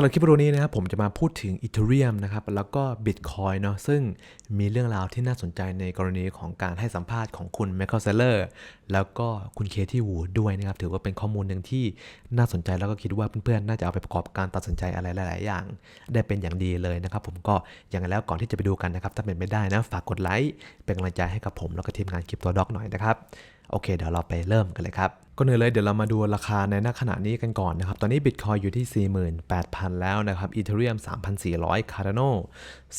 ำหรับคลิปวิดีโอนี้นะครับผมจะมาพูดถึงอีเทเรียมนะครับแล้วก็บิตคอยเนาะซึ่งมีเรื่องราวที่น่าสนใจในกรณีของการให้สัมภาษณ์ของคุณ m ม c ค e เซเลอร์แล้วก็คุณเคที่วูดด้วยนะครับ ถือว่าเป็นข้อมูลหนึ่งที่น่าสนใจแล้วก็คิดว่าเพื่อนๆ น่าจะเอาไปประกอบการตัดสินใจอะไรหลาย ๆ อย่าง ได้เป็นอย่างดีเลยนะครับ ผมก็อย่างไรแล้วก่อนที่จะไปดูกันนะครับถ้าเป็นไม่ได้นะฝากกดไลค์เป็นกำลังใจให้กับผมแล้วก็ทีมงานคลิปตัวด็อกหน่อยนะครับ โอเค เดี๋ยวเราไปเริ่มกันเลยครับก็เลยเลยเดี๋ยวเรามาดูราคาในณขณะนี้กันก่อนนะครับ ตอนนี้ Bitcoin อยู่ที่ 48,000 แล้วนะครับ Ethereum 3,400 Cardano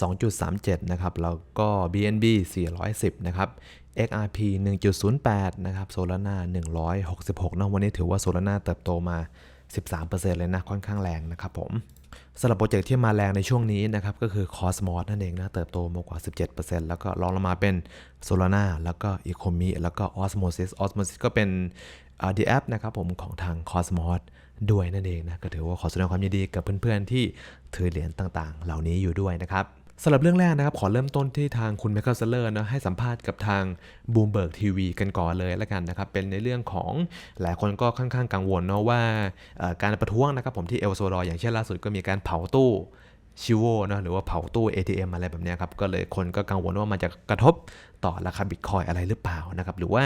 2.37 นะครับ แล้วก็ BNB 410 นะครับ XRP 1.08 นะครับ Solana 166นะวันนี้ถือว่า Solana เติบโตมา 13%เลยนะ ค่อนข้างแรงนะครับผม สำหรับโปรเจกต์ที่มาแรงในช่วงนี้นะครับก็คือ Cosmos นั่นเองนะเติบโตมากกว่า 17%แล้วก็รองลงมาเป็น Solana แล้วก็ Ecomi แล้วก็ Osmosis Osmosis ก็เป็น uh, The App นะครับผมของทาง Cosmos ด้วยนั่นเองนะก็ถือว่าขอแสดงความยินดีกับเพื่อนๆที่ถือเหรียญต่างๆ เหล่านี้อยู่ด้วยนะครับ สำหรับเรื่องแรกนะครับ ขอเริ่มต้นที่ทางคุณแม c เซเลอร์นะให้สัมภาษณ์กับทาง Bloomberg TV กันก่อนเลยละกันนะครับ เป็นในเรื่องของหลายคนก็ค่อนข้างกังวลเนาะว่าการประท้วงนะครับผมที่เอลโซดอร์อย่างเช่นล่าสุดก็มีการเผาตู้ ชิโวนะหรือว่าเผาตู้ ATM อะไรแบบนี้ครับก็เลยคนก็กังวลว่ามันจะกระทบต่อราคาบิตคอยอะไรหรือเปล่านะครับหรือว่า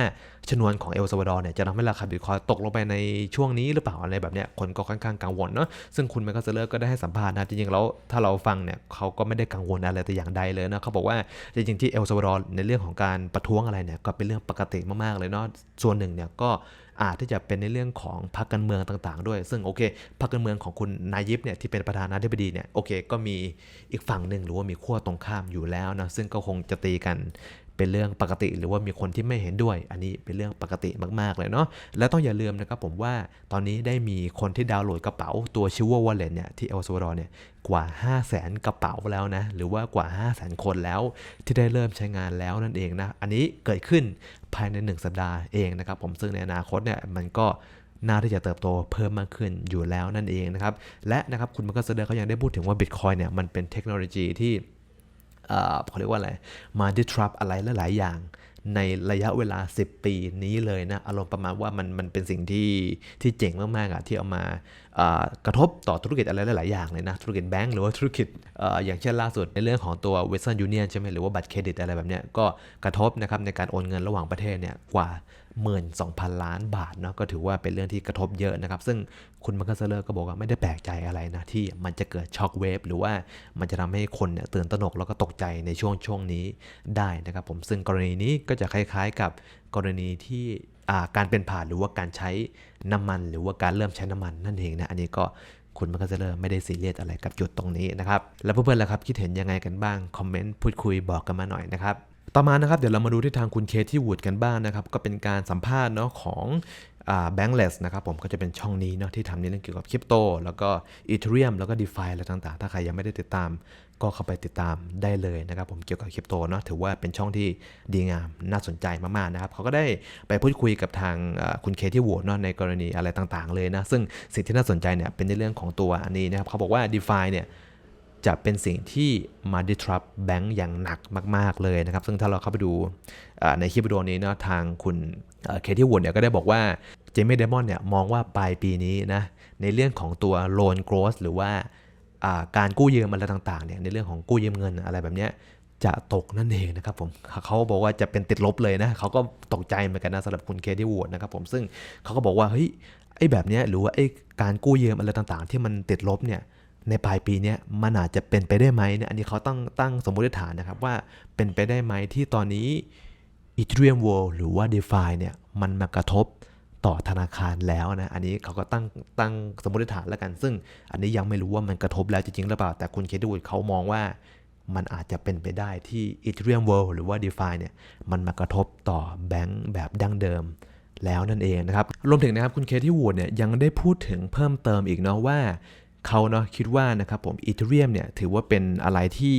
ชนวนของเอลซาวาดอร์เนี่ยจะทำให้ราคาบิตคอยตกลงไปในช่วงนี้หรือเปล่าอะไรแบบนี้คนก็ค่อนข้างกังวลเนาะซึ่งคุณไมเคิลเซเลอร์ก็ได้ให้สัมภาษณ์นะจริงๆแล้วถ้าเราฟังเนี่ยเขาก็ไม่ได้กังวลอะไรแต่อย่างใดเลยนะเขาบอกว่าจริงๆที่เอลซาวาดอร์ในเรื่องของการประท้วงอะไรเนี่ยก็เป็นเรื่องปกติมากๆเลยเนาะส่วนหนึ่งเนี่ยก็ อาจที่จะเป็นในเรื่องของพรรคการเมืองต่างๆ ด้วย ซึ่งโอเคพรรคการเมืองของคุณนายิบเนี่ยที่เป็นประธานาธิบดีเนี่ยโอเค ก็มีอีกฝั่งหนึ่งหรือว่ามีขั้วตรงข้ามอยู่แล้วนะซึ่งก็คงจะตีกันเป็นเรื่องปกติหรือว่ามีคนที่ไม่เห็นด้วย อันนี้เป็นเรื่องปกติมาก ๆ เลยเนาะและต้องอย่าลืมนะครับผมว่าตอนนี้ได้มีคนที่ดาวน์โหลดกระเป๋าตัวชิววอลเล็ตเนี่ยที่เอลซาวดอร์เนี่ยกว่า 5 0 0แสนกระเป๋าแล้วนะ หรือว่ากว่า 5 0 0แสนคนแล้วที่ได้เริ่มใช้งานแล้วนั่นเองนะ อันนี้เกิดขึ้น ภายใน 1 สัปดาห์เองนะครับผมซึ่งในอนาคตเนี่ยมันก็น่าที่จะเติบโตเพิ่มมากขึ้นอยู่แล้วนั่นเองนะครับ และนะครับคุณมันก็เสดอร์เขายังได้พูดถึงว่า Bitcoin เนี่ยมันเป็นเทคโนโลยีที่เขาเรียกว่าอะไร มา disrupt อะไรหลาย ๆ อย่าง ในระยะเวลา 10 ปีนี้เลยนะ อารมณ์ประมาณว่ามันมันเป็นสิ่งที่ที่เจ๋งมาก ๆอะที่เอามา กระทบต่อธุรกิจอะไรหลาย ๆ อย่างเลยนะ ธุรกิจแบงก์หรือว่าธุรกิจออย่างเช่นล่าสุดในเรื่องของตัว Western Union ใช่ไหมหรือว่าบัตรเครดิตอะไรแบบเนี้ยก็กระทบนะครับในการโอนเงินระหว่างประเทศเนี่ยกว่า 12,000 ล้านบาทเนาะก็ถือว่าเป็นเรื่องที่กระทบเยอะนะครับ ซึ่งคุณมาร์คเซเลอร์ก็บอกว่าไม่ได้แปลกใจอะไรนะ ที่มันจะเกิดช็อคเวฟหรือว่ามันจะทำให้คนเนี่ยตื่นตระหนกแล้วก็ตกใจในช่วงช่วงนี้ได้นะครับผมซึ่งกรณีนี้ก็จะคล้าย ๆ กับกรณีที่ การเป็นผ่านหรือว่าการใช้น้ำมัน หรือว่าการเริ่มใช้น้ำมันนั่นเองนะอันนี้ก็คุณมันก็จะเริ่มไม่ได้ซีเรียสอะไรกับจุดตรงนี้นะครับ แล้วเพื่อนๆล่ะครับคิดเห็นยังไงกันบ้างคอมเมนต์พูดคุยบอกกันมาหน่อยนะครับต่อมานะครับเดี๋ยวเรามาดูที่ทางคุณเคที่วูดกันบ้างนะครับ ก็เป็นการสัมภาษณ์เนาะของ แบงก์เลสนะครับผมก็จะเป็นช่องนี้เนาะที่ทำในเรื่องเกี่ยวกับคริปโต แล้วก็อีเทเรียมแล้วก็ d e f าอะไรต่างๆ ถ้าใครยังไม่ได้ติดตามก็เข้าไปติดตามได้เลยนะครับผมเกี่ยวกับคริปโตเนาะถือว่าเป็นช่องที่ดีงามน่าสนใจมากๆนะครับเขาก็ได้ไปพูดคุยกับทางคุณเคที่วูดเนาะในกรณีอะไรต่างๆเลยนะ ซึ่งสิ่งที่น่าสนใจเนี่ยเป็นในเรื่องของตัวอันนี้นะครับเขาบอกว่า d e f าเนี่ยจะเป็นสิ่งที่มา disrupt แบงก์อย่างหนักมาก ๆ เลยนะครับ ซึ่งถ้าเราเข้าไปดูในคลิปวิดีโอนี้เนาะทางคุณเคที่วูดเนี่ยก็ได้บอกว่า เจมี่เดมอนเนี่ยมองว่าปลายปีนี้นะในเรื่องของตัว loan growth หรือว่าการกู้ยืมอะไรต่างๆเนี่ยในเรื่องของกู้ยืมเงินอะไรแบบเนี้ยจะตกนั่นเองนะครับผมเขาบอกว่าจะเป็นติดลบเลยนะเขาก็ตกใจเหมือนกันนะสำหรับคุณเคที่วูดนะครับผมซึ่งเขาก็บอกว่าเฮ้ยไอ้แบบเนี้ยหรือว่าไอ้การกู้ยืมอะไรต่างๆ ที่มันติดลบเนี่ยในปลายปีนี้มันอาจจะเป็นไปได้ไหมเนี่ยอันนี้เขาตั้งตั้งสมมติฐานนะครับว่าเป็นไปได้ไหมที่ตอนนี้ Ethereum World หรือว่า DeFi เนี่ยมันมากระทบ ต่อธนาคารแล้วนะ อันนี้เขาก็ตั้งตั้งสมมติฐานแล้วกัน ซึ่งอันนี้ยังไม่รู้ว่ามันกระทบแล้วจริงๆหรือเปล่า แต่คุณเคดูดเขามองว่ามันอาจจะเป็นไปได้ที่ Ethereum World หรือว่า DeFi เนี่ย มันมากระทบต่อแบงก์แบบดั้งเดิมแล้วนั่นเองนะครับ รวมถึงนะครับคุณเคที่วูดเนี่ยยังได้พูดถึงเพิ่มเติมอีกเนาะว่า เขาเนาะคิดว่านะครับผมอีเทเรียมเนี่ยถือว่าเป็นอะไรที่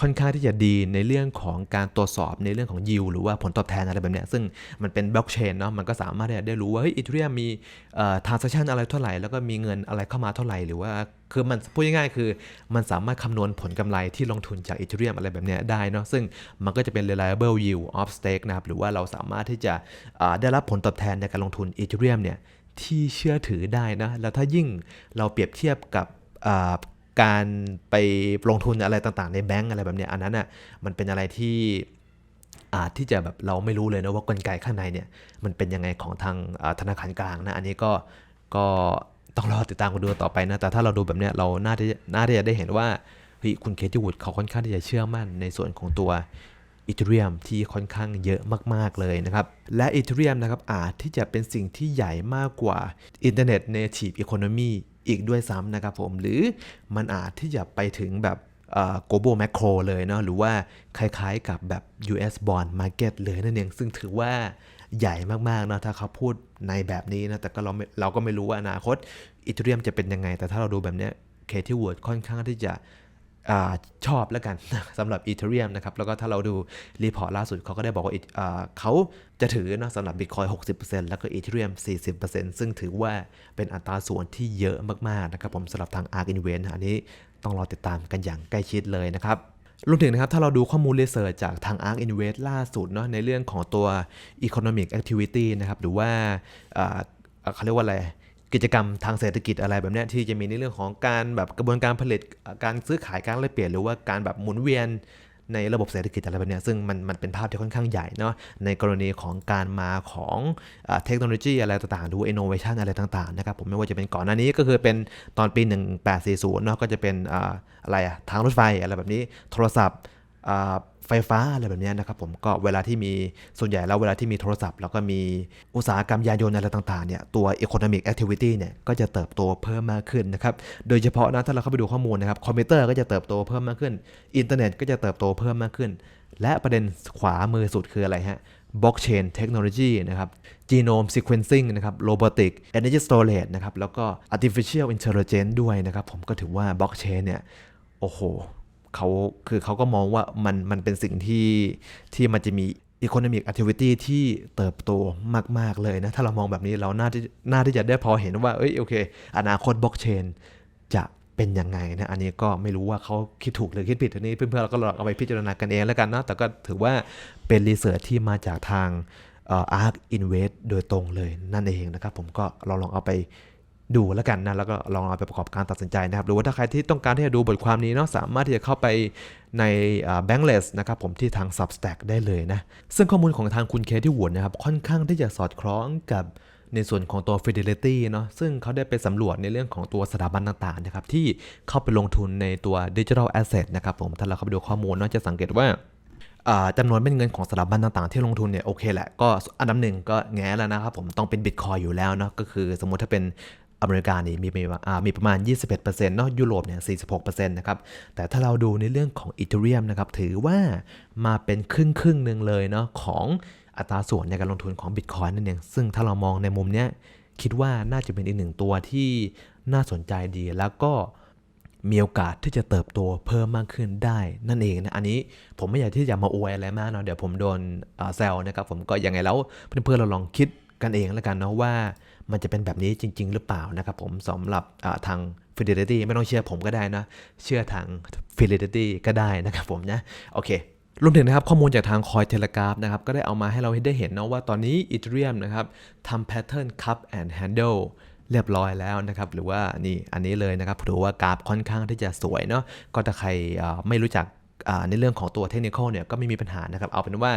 ค่อนข้างที่จะดีในเรื่องของการตรวจสอบในเรื่องของยิวหรือว่าผลตอบแทนอะไรแบบเนี้ยซึ่งมันเป็นบล็อกเชนเนาะมันก็สามารถได้รู้ว่าเฮ้ยอีเทเรียมมีทราน a c t ชันอะไรเท่าไหร่ แล้วก็มีเงินอะไรเข้ามาเท่าไหร่ หรือว่าคือมันพูดง่ายๆคือมันสามารถคำนวณผลกำไรที่ลงทุนจากอีเทเรียมอะไรแบบเนี้ยได้เนาะซึ่งมันก็จะเป็น reliable yield of stake นะครับหรือว่าเราสามารถที่จะได้รับผลตอบแทนในการลงทุนอีเทเรียมเนี่ย ที่เชื่อถือได้นะ แล้วถ้ายิ่งเราเปรียบเทียบกับการไปลงทุนอะไรต่างๆ ในแบงก์อะไรแบบเนี้ยอันนั้นอะมันเป็นอะไรที่อาจที่จะแบบเราไม่รู้เลยนะว่ากลไกข้างในเนี่ยมันเป็นยังไงของทางธนาคารกลางนะ อันนี้ก็ก็ต้องรอติดตามกันดูต่อไปนะ แต่ถ้าเราดูแบบเนี้ยเราน่าที่น่าที่จะได้เห็นว่าเฮ้ยคุณเคที่วูดเขาค่อนข้างที่จะเชื่อมั่นในส่วนของตัว อีเทเรียมที่ค่อนข้างเยอะมาก ๆ เลยนะครับ และอีเทเรียมนะครับอาจที่จะเป็นสิ่งที่ใหญ่มากกว่า Internet Native Economy อีกด้วยซ้ำนะครับผม หรือมันอาจที่จะไปถึงแบบเอ่อ global macro เลยเนาะหรือว่าคล้ายๆกับแบบ US bond market เลยนั่นเองซึ่งถือว่าใหญ่มากๆเนาะถ้าเขาพูดในแบบนี้นะ แต่ก็เราเราก็ไม่รู้ว่าอนาคตอีเทเรียมจะเป็นยังไง แต่ถ้าเราดูแบบเนี้ยเคที่ว o ดค่อนข้างที่จะ อชอบแล้วกันสำหรับ Ethereum นะครับ แล้วก็ถ้าเราดูรีพอร์ตล่าสุดเขาก็ได้บอกว่าเขาจะถือนะสำหรับ Bitcoin 60%แล้วก็ Ethereum 40%ซึ่งถือว่าเป็นอัตราส่วนที่เยอะมาก ๆ นะครับ ผมสำหรับทาง ARK Invest อันนี้ต้องรอติดตามกันอย่างใกล้ชิดเลยนะครับรวมถึงนะครับ ถ้าเราดูข้อมูลรีเสิร์ชจากทาง ARK Invest ล่าสุดเนาะในเรื่องของตัว Economic Activity นะครับ หรือว่าเขาเรียกว่าอะไร กิจกรรมทางเศรษฐกิจอะไรแบบนี้ที่จะมีในเรื่องของการแบบกระบวนการผลิตการซื้อขายการแลกเปลี่ยนหรือว่าการแบบหมุนเวียนในระบบเศรษฐกิจอะไรแบบนี้ซึ่งมันมันเป็นภาพที่ค่อนข้างใหญ่เนาะในกรณีของการมาของเทคโนโลยีอะไรต่างๆหรืออินโนเวชันอะไรต่างๆนะครับผมไม่ว่าจะเป็นก่อนหน้านี้ก็คือเป็นตอนปี 1840เนาะก็จะเป็นอะไรอะทางรถไฟอะไรแบบนี้โทรศัพท์ ไฟฟ้าอะไรแบบนี้นะครับผมก็เวลาที่มีส่วนใหญ่แล้วเวลาที่มีโทรศัพท์ แล้วก็มีอุตสาหกรรมยานยนต์อะไรต่างๆเนี่ยตัว economic activity เนี่ยก็จะเติบโตเพิ่มมากขึ้นนะครับโดยเฉพาะนะถ้าเราเข้าไปดูข้อมูลนะครับคอมพิวเตอร์ก็จะเติบโตเพิ่มมากขึ้น อินเทอร์เน็ตก็จะเติบโตเพิ่มมากขึ้น และประเด็นขวามือสุดคืออะไรฮะ blockchain technology นะครับ genome sequencing นะครับ robotic energy storage นะครับแล้วก็ artificial intelligence ด้วยนะครับผมก็ถือว่า blockchain เนี่ยโอ้โห เขาคือเขาก็มองว่ามันมันเป็นสิ่งที่ที่มันจะมี economic activity ที่เติบโตมาก ๆ เลยนะ ถ้าเรามองแบบนี้เราน่าที่น่าที่จะได้พอเห็นว่า เอ้ยโอเค อนาคตบล็อกเชนจะเป็นยังไงนะ อันนี้ก็ไม่รู้ว่าเขาคิดถูกหรือคิดผิดอันนี้เพื่อนๆเราก็ลองเอาไปพิจารณากันเองแล้วกันนะแต่ก็ถือว่าเป็นรีเสิร์ชที่มาจากทางอ่อ ARK Invest โดยตรงเลยนั่นเองนะครับ ผมก็เราลองเอาไป ดูแล้วกันนะ แล้วก็ลองเอาไปประกอบการตัดสินใจนะครับ หรือว่าถ้าใครที่ต้องการที่จะดูบทความนี้เนาะสามารถที่จะเข้าไปใน Bankless นะครับผมที่ทาง Substack ได้เลยนะ ซึ่งข้อมูลของทางคุณเคที่หวดนะครับ ค่อนข้างที่จะสอดคล้องกับในส่วนของตัว Fidelity เนาะซึ่งเขาได้ไปสำรวจในเรื่องของตัวสถาบันต่างๆนะครับที่เข้าไปลงทุนในตัว Digital Asset นะครับผมถ้าเราเข้าไปดูข้อมูลเนาะจะสังเกตว่าจำนวนเป็นเงินของสถาบันต่างๆ ที่ลงทุนเนี่ยโอเคแหละก็อันดับหนึ่งก็แง้แล้วนะครับผมต้องเป็นบิตคอยอยู่แล้วเนาะก็คือสมมติถ้าเป็น อเมริกานี่มีมีอ่ามีประมาณ 21%เนาะยุโรปเนี่ย 46%นะครับ แต่ถ้าเราดูในเรื่องของอีเทเรียมนะครับถือว่ามาเป็นครึ่งครึ่งๆหนึ่งเลยเนาะของอัตราส่วนในการลงทุนของบิตคอยนั่นเองซึ่งถ้าเรามองในมุมเนี้ยคิดว่าน่าจะเป็นอีกหนึ่งตัวที่น่าสนใจดีแล้วก็มีโอกาสที่จะเติบโตเพิ่มมากขึ้นได้นั่นเองนะ อันนี้ผมไม่อยากที่จะมาอวยอะไรมากเนาะเดี๋ยวผมโดนแซวนะครับผมก็ยังไงแล้วเพื่อนๆเราลองคิด กันเองแล้วกันเนาะว่ามันจะเป็นแบบนี้จริง ๆ หรือเปล่านะครับผมสำหรับทาง Fidelity ไม่ต้องเชื่อผมก็ได้นะ เชื่อทาง Fidelity ก็ได้นะครับผมนะ โอเครวมถึงนะครับข้อมูลจากทางคอยเทเลกราฟนะครับก็ได้เอามาให้เราได้เห็นเนาะว่าตอนนี้ Ethereum นะครับทำ pattern cup and handle เรียบร้อยแล้วนะครับหรือว่านี่อันนี้เลยนะครับถือว่ากราฟค่อนข้างที่จะสวยเนาะก็ถ้าใครไม่รู้จัก ในเรื่องของตัวเทคนิคเนี่ยก็ไม่มีปัญหานะครับ เอาเป็นว่า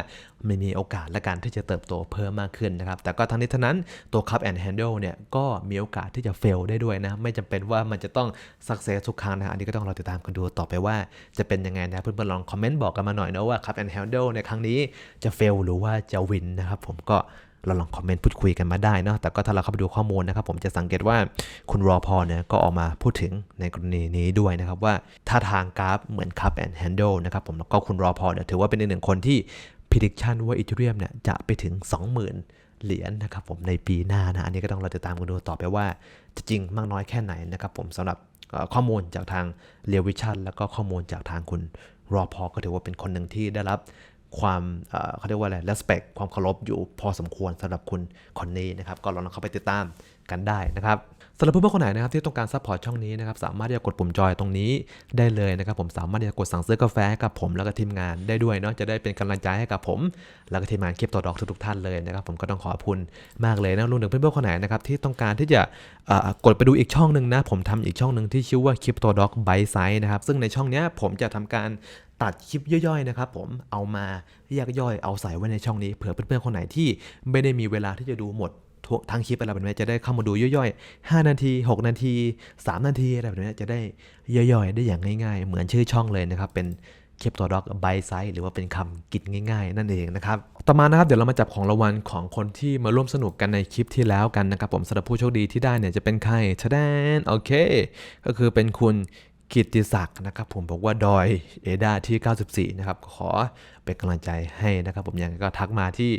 ไมันมีโอกาสและการที่จะเติบโตเพิ่มมากขึ้นนะครับ แต่ก็ทั้งนี้ทั้งนั้นตัว cup and handle เนี่ยก็มีโอกาสที่จะ fail ได้ด้วยนะ ไม่จำเป็นว่ามันจะต้อง success ทุกครั้งนะอันนี้ก็ต้องรอติดตามกันดูต่อไปว่าจะเป็นยังไงนะ เพื่อนๆลองคอมเมนต์บอกกันมาหน่อยนะว่า cup and handle ในครั้งนี้จะ fail หรือว่าจะ win นะครับผมก็ เราลองคอมเมนต์พูดคุยกันมาได้เนาะแต่ก็ถ้าเราเข้าไปดูข้อมูลนะครับ ผมจะสังเกตว่าคุณรอพอเนี่ยก็ออกมาพูดถึงในกรณีนี้ด้วยนะครับว่าถ้าทางกราฟเหมือน cup and handle นะครับผมแล้วก็คุณรอพอเนี่ยถือว่าเป็นอีกหนึ่งคนที่ prediction ว่า Ethereum เนี่ยจะไปถึง 20,000เหรียญนะครับผมในปีหน้านะอันนี้ก็ต้องเราติดตามกันดูต่อไปว่า จะจริงมากน้อยแค่ไหนนะครับผมสำหรับข้อมูลจากทางเรียวิชันแล้วก็ข้อมูลจากทางคุณรอพอก็ถือว่าเป็นคนหนึ่งที่ได้รับ ความเขาเรียกว่าอะไร respect ความเคารพอยู่พอสมควรสำหรับคุณคนนี้นะครับ ก็ลองเข้าไปติดตามกันได้นะครับสำหรับเพื่อนๆคนไหนนะครับที่ต้องการซัพพอร์ตช่องนี้นะครับสามารถที่จะกดปุ่มจอยตรงนี้ได้เลยนะครับผมสามารถที่จะกดสั่งซื้อกาแฟให้กับผมแล้วก็ทีมงานได้ด้วยเนาะจะได้เป็นกำลังใจให้กับผม แล้วก็ทีมงานคลิปตัวดอกทุกๆท่านเลยนะครับผมก็ต้องขอบคุณมากเลยนะรวมถึงเพื่อนๆคนไหนนะครับที่ต้องการที่จะกดไปดูอีกช่องหนึ่งนะผมทำอีกช่องหนึ่งที่ชื่อว่าคลิปตัวดอกไบไซส์นะครับซึ่งในช่องนี้ผมจะทำการ ตัดคลิปย่อยๆนะครับผมเอามาแยกย่อยเอาใส่ไว้ในช่องนี้เผื่อเพื่อนๆคนไหนที่ไม่ได้มีเวลาที่จะดูหมดท,ทั้งคลิปอะไรแบบนี้จะได้เข้ามาดูย่อยๆ 5 นาที 6 นาที 3 นาทีอะไรแบบนี้จะได้ย่อยๆ ได้อย่างง่ายๆ เหมือนชื่อช่องเลยนะครับ เป็นคลิปตัวด็อกไบไซส์หรือว่าเป็นคำกินง่าย ๆ นั่นเองนะครับ ต่อมานะครับเดี๋ยวเรามาจับของรางวัลของคนที่มาร่วมสนุกกันในคลิปที่แล้วกันนะครับ ผมสำหรับผู้โชคดีที่ได้เนี่ยจะเป็นใครชะแดนโอเค ก็คือเป็นคุณ กิติศักดิ์นะครับผมบอกว่าดอยเอดาที่ 94 นะครับ ขอเป็นกำลังใจให้นะครับ ผมยังไงก็ทักมาที่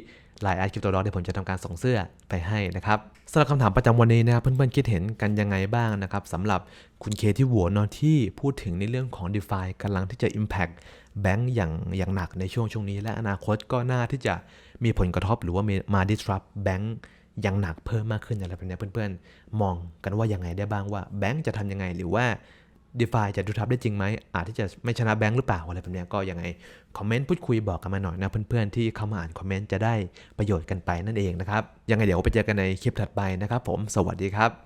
ไลน์แอดคลิปตัวด็อกเดี๋ยวผมจะทำการส่งเสื้อไปให้นะครับสำหรับคำถามประจำวันนี้นะครับเพื่อนๆคิดเห็นกันยังไงบ้างนะครับสำหรับคุณเคที่หัวนอะที่พูดถึงในเรื่องของ d e f i กำลังที่จะ Impact แบงก์อย่างอย่างหนักในช่วงช่วงนี้ และอนาคตก็น่าที่จะมีผลกระทบหรือว่ามา disrupt แบงก์อย่างหนักเพิ่มมากขึ้นอะไรแบบนี้เพื่อนๆ มองกันว่ายังไงได้บ้างว่าแบงก์จะทำยังไงหรือว่า d e f าจะดูทับได้จริงไหม อาจที่จะไม่ชนะแบงค์หรือเปล่าอะไรแบบนี้ก็ยังไง คอมเมนต์พูดคุยบอกกันมาหน่อยนะเพื่อนๆ ที่เข้ามาอ่านคอมเมนต์จะได้ประโยชน์กันไปนั่นเองนะครับ ยังไงเดี๋ยวไปเจอกันในคลิปถัดไปนะครับผม สวัสดีครับ